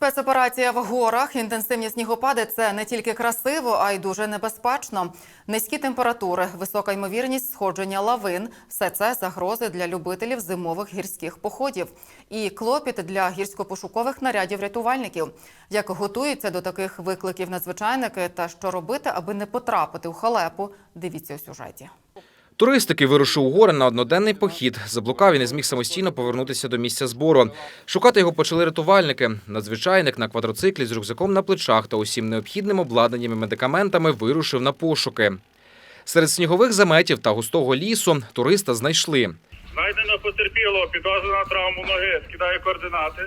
Спецоперація в горах, інтенсивні снігопади це не тільки красиво, а й дуже небезпечно. Низькі температури, висока ймовірність сходження лавин все це загрози для любителів зимових гірських походів і клопіт для гірсько-пошукових нарядів рятувальників. Як готуються до таких викликів надзвичайники та що робити, аби не потрапити у халепу, дивіться у сюжеті. Турист, який вирушив у гори на одноденний похід, заблукав і не зміг самостійно повернутися до місця збору. Шукати його почали рятувальники. Надзвичайник на квадроциклі з рюкзаком на плечах та усім необхідним обладнанням і медикаментами вирушив на пошуки. Серед снігових заметів та густого лісу туриста знайшли. Знайдено потерпілого, підозрювана травму ноги, скидаю координати.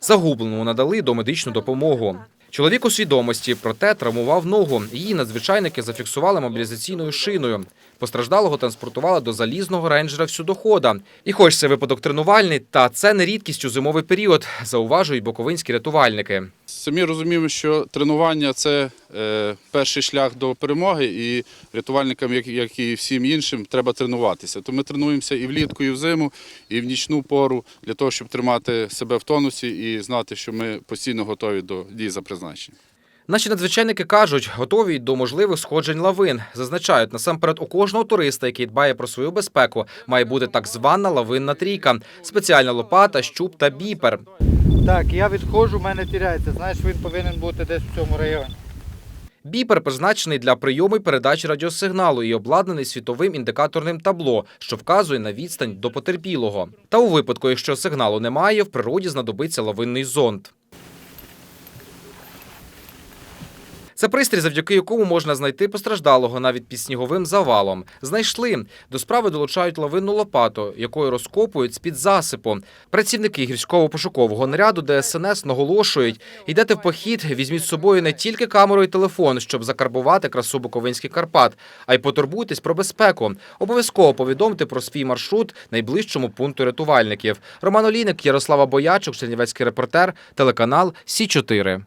Загубленому надали домедичну допомогу. Чоловік у свідомості, проте травмував ногу. Її надзвичайники зафіксували мобілізаційною шиною. Постраждалого транспортували до залізного рейнджера всюдохода. І хоч це випадок тренувальний, та це не рідкість у зимовий період, зауважують боковинські рятувальники. Самі розуміємо, що тренування це е, перший шлях до перемоги, і рятувальникам, як, і всім іншим, треба тренуватися. То ми тренуємося і влітку, і взиму, і в нічну пору для того, щоб тримати себе в тонусі і знати, що ми постійно готові до дій за призначенням. Наші надзвичайники кажуть, готові до можливих сходжень лавин. Зазначають, насамперед у кожного туриста, який дбає про свою безпеку, має бути так звана лавинна трійка, спеціальна лопата, щуп та біпер. Так, я відходжу, в мене тіряється. Знаєш, він повинен бути десь в цьому районі. Біпер призначений для прийому й передачі радіосигналу і обладнаний світовим індикаторним табло, що вказує на відстань до потерпілого. Та у випадку, якщо сигналу немає, в природі знадобиться лавинний зонд. Це пристрій, завдяки якому можна знайти постраждалого навіть під сніговим завалом. Знайшли. До справи долучають лавинну лопату, якою розкопують з-під засипу. Працівники гірського-пошукового наряду ДСНС наголошують, йдете в похід, візьміть з собою не тільки камеру і телефон, щоб закарбувати красу Буковинських Карпат, а й потурбуйтесь про безпеку. Обов'язково повідомте про свій маршрут найближчому пункту рятувальників. Роман Олійник, Ярослава Боячук, Чернівецький репортер, телеканал Сі 4